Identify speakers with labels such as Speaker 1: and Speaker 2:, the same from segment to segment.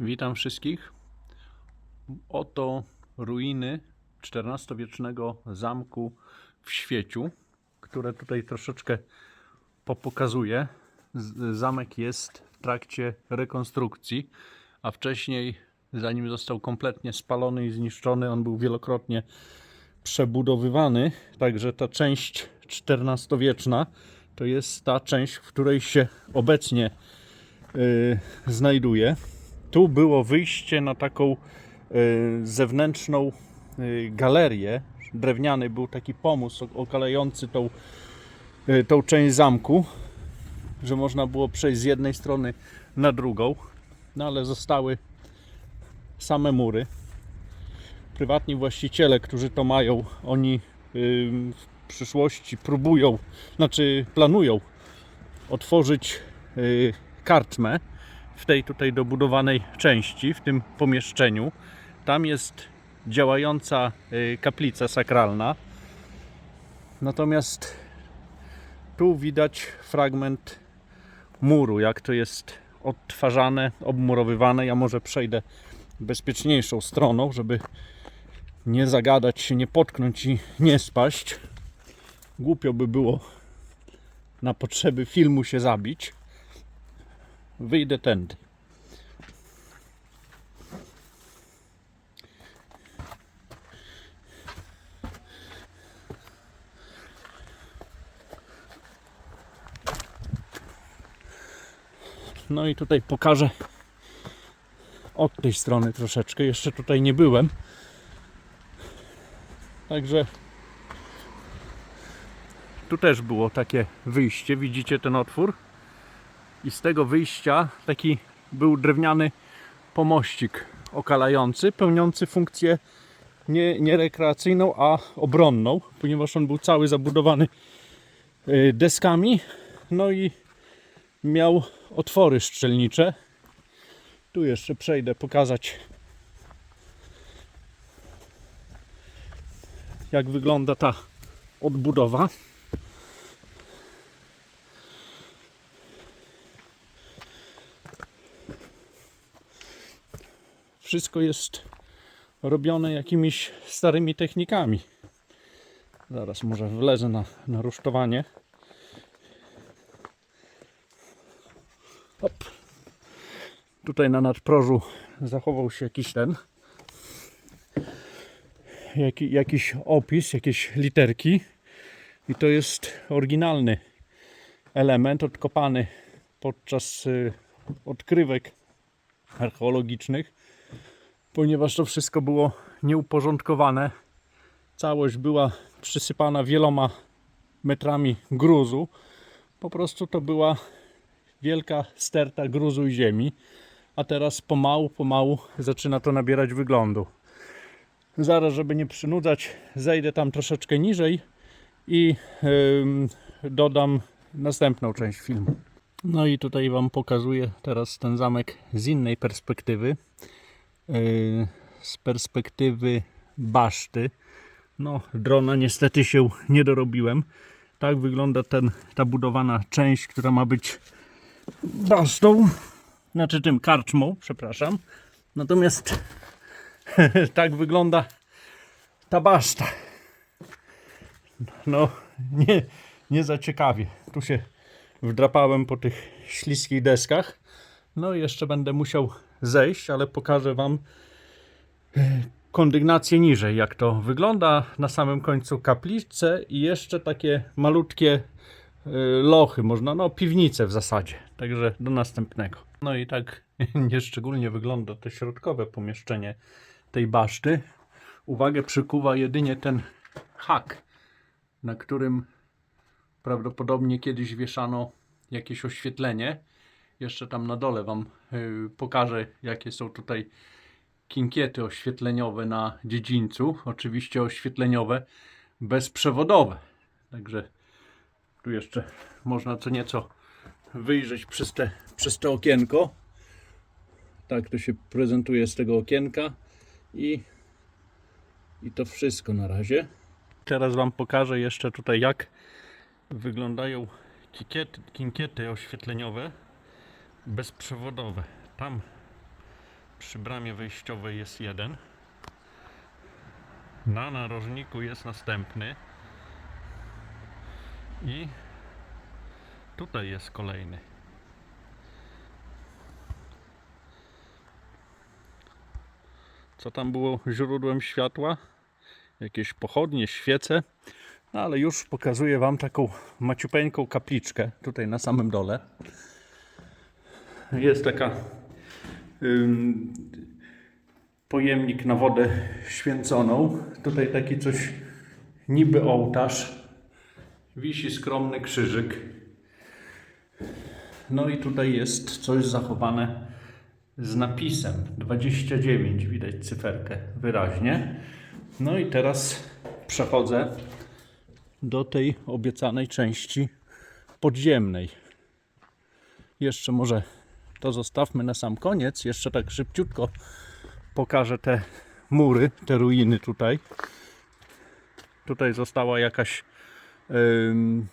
Speaker 1: Witam wszystkich. Oto ruiny XIV-wiecznego zamku w Świeciu, które tutaj troszeczkę popokazuję. Zamek jest w trakcie rekonstrukcji, a wcześniej, zanim został kompletnie spalony i zniszczony, on był wielokrotnie przebudowywany. Także ta część XIV-wieczna to jest ta część, w której się obecnie y, znajduje. Tu było wyjście na taką y, zewnętrzną y, galerię. Drewniany był taki pomóst o- okalający tą, y, tą część zamku, że można było przejść z jednej strony na drugą, no ale zostały same mury. Prywatni właściciele, którzy to mają, oni w przyszłości próbują, znaczy planują otworzyć karczmę w tej tutaj dobudowanej części, w tym pomieszczeniu. Tam jest działająca y, kaplica sakralna. Natomiast tu widać fragment muru, jak to jest odtwarzane, obmurowywane. Ja może przejdę bezpieczniejszą stroną, żeby nie zagadać się, nie potknąć i nie spaść. Głupio by było na potrzeby filmu się zabić. Wyjdę tędy. No i tutaj pokażę od tej strony troszeczkę. Jeszcze tutaj nie byłem. Także tu też było takie wyjście. Widzicie ten otwór? I z tego wyjścia taki był drewniany pomościk okalający, pełniący funkcję nie, nie rekreacyjną, a obronną, ponieważ on był cały zabudowany y, deskami. No i miał otwory szczelnicze. Tu jeszcze przejdę pokazać jak wygląda ta odbudowa. Wszystko jest robione jakimiś starymi technikami. Zaraz może wlezę na, na rusztowanie. Hop. Tutaj na nadprożu zachował się jakiś ten jaki, jakiś opis, jakieś literki i to jest oryginalny element odkopany podczas y, odkrywek archeologicznych, ponieważ to wszystko było nieuporządkowane. Całość była przysypana wieloma metrami gruzu. Po prostu to była wielka sterta gruzu i ziemi, a teraz pomału, pomału zaczyna to nabierać wyglądu. Zaraz, żeby nie przynudzać, zejdę tam troszeczkę niżej i ym, dodam następną część filmu. No i tutaj Wam pokazuję teraz ten zamek z innej perspektywy. Z perspektywy baszty. No, drona niestety się nie dorobiłem. Tak wygląda ten, ta budowana część, która ma być basztą. Znaczy tym karczmą, przepraszam. Natomiast tak wygląda ta baszta. No, nie, nie za ciekawie. Tu się wdrapałem po tych śliskich deskach. No jeszcze będę musiał zejść, ale pokażę Wam e, kondygnację niżej, jak to wygląda. Na samym końcu kaplice i jeszcze takie malutkie e, lochy, można, no piwnice w zasadzie. Także do następnego. No i tak nieszczególnie wygląda to środkowe pomieszczenie tej baszty. Uwagę przykuwa jedynie ten hak, na którym prawdopodobnie kiedyś wieszano jakieś oświetlenie. Jeszcze tam na dole Wam y, pokażę, jakie są tutaj kinkiety oświetleniowe na dziedzińcu. Oczywiście oświetleniowe, bezprzewodowe. Także tu jeszcze można co nieco wyjrzeć przez te, przez to okienko. Tak to się prezentuje z tego okienka i, i to wszystko na razie. Teraz Wam pokażę jeszcze tutaj jak wyglądają kinkiety, kinkiety oświetleniowe bezprzewodowe. Tam Przy bramie wejściowej jest jeden. Na narożniku jest następny. I tutaj jest kolejny. Co tam było źródłem światła? Jakieś pochodnie, świece. No ale już pokazuję Wam taką maciupeńką kapliczkę tutaj na samym dole. Jest taka ym, pojemnik na wodę święconą. Tutaj taki coś niby ołtarz. Wisi skromny krzyżyk. No i tutaj jest coś zachowane z napisem 29. Widać cyferkę wyraźnie. No i teraz przechodzę do tej obiecanej części podziemnej. Jeszcze może to zostawmy na sam koniec. Jeszcze tak szybciutko pokażę te mury, te ruiny tutaj. Tutaj została jakaś ym,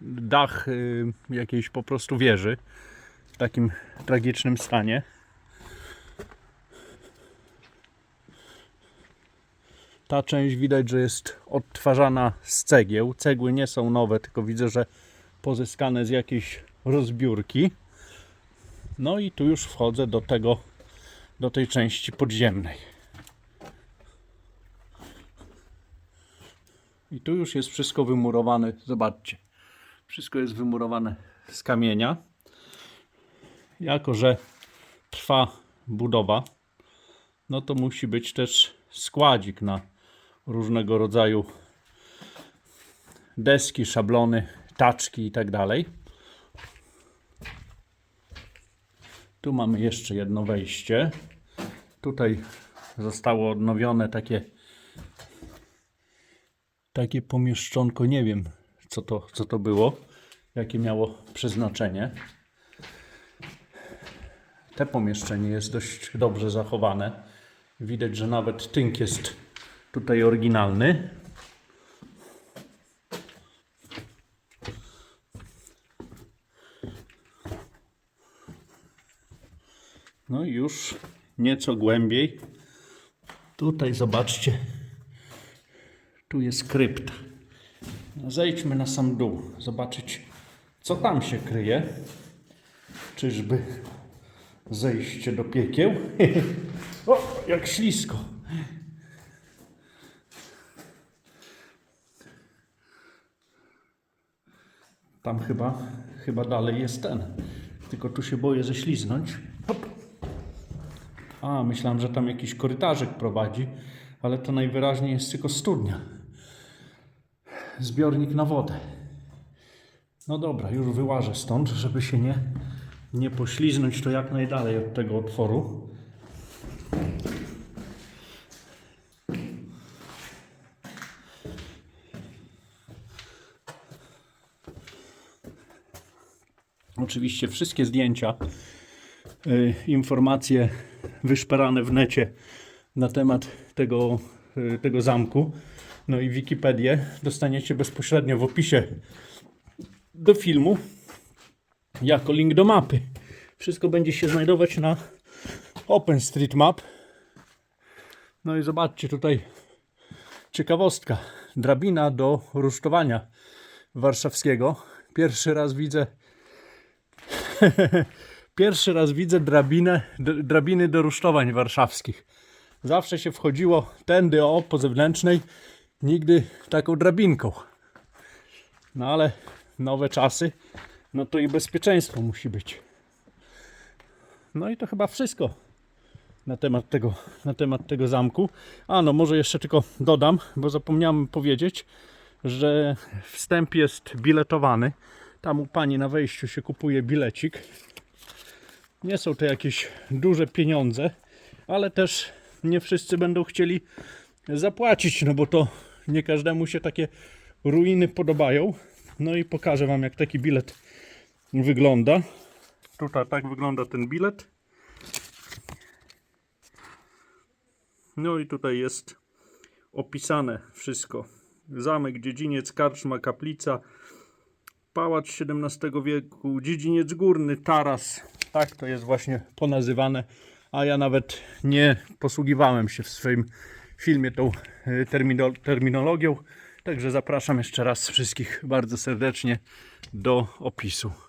Speaker 1: dach ym, jakiejś po prostu wieży w takim tragicznym stanie. Ta część widać, że jest odtwarzana z cegieł. Cegły nie są nowe, tylko widzę, że pozyskane z jakiejś rozbiórki. No i tu już wchodzę do tego, do tej części podziemnej. I tu już jest wszystko wymurowane. Zobaczcie. Wszystko jest wymurowane z kamienia. Jako, że trwa budowa, no to musi być też składzik na różnego rodzaju deski, szablony, taczki i tak dalej. Tu mamy jeszcze jedno wejście. Tutaj zostało odnowione takie takie pomieszczonko, nie wiem co to, co to było, jakie miało przeznaczenie. Te pomieszczenie jest dość dobrze zachowane. Widać, że nawet tynk jest tutaj oryginalny. No i już nieco głębiej. Tutaj zobaczcie. Tu jest krypta. No Zejdźmy na sam dół, zobaczyć co tam się kryje. Czyżby zejście do piekieł? o, jak ślisko. Tam chyba, chyba dalej jest ten. Tylko tu się boję ześliznąć. A, myślałem, że tam jakiś korytarzek prowadzi, ale to najwyraźniej jest tylko studnia. Zbiornik na wodę. No dobra, już wyłażę stąd, żeby się nie, nie pośliznąć to jak najdalej od tego otworu. Oczywiście wszystkie zdjęcia, y, informacje wyszperane w necie na temat tego, y, tego zamku, no i Wikipedię dostaniecie bezpośrednio w opisie do filmu jako link do mapy. Wszystko będzie się znajdować na OpenStreetMap. No i zobaczcie tutaj ciekawostka. Drabina do rusztowania warszawskiego. Pierwszy raz widzę Pierwszy raz widzę drabinę, drabiny do rusztowań warszawskich. Zawsze się wchodziło tędy o po zewnętrznej, nigdy taką drabinką. No ale nowe czasy, no to i bezpieczeństwo musi być. No i to chyba wszystko na temat tego, na temat tego zamku. A no może jeszcze tylko dodam, bo zapomniałem powiedzieć, że wstęp jest biletowany. Tam u pani na wejściu się kupuje bilecik. Nie są to jakieś duże pieniądze, ale też nie wszyscy będą chcieli zapłacić, no bo to nie każdemu się takie ruiny podobają. No i pokażę Wam, jak taki bilet wygląda. Tutaj tak wygląda ten bilet. No i tutaj jest opisane wszystko. Zamek, dziedziniec, karczma, kaplica, pałac XVII wieku, dziedziniec górny, taras. Tak to jest właśnie ponazywane, a ja nawet nie posługiwałem się w swoim filmie tą termino, terminologią. Także zapraszam jeszcze raz wszystkich bardzo serdecznie do opisu.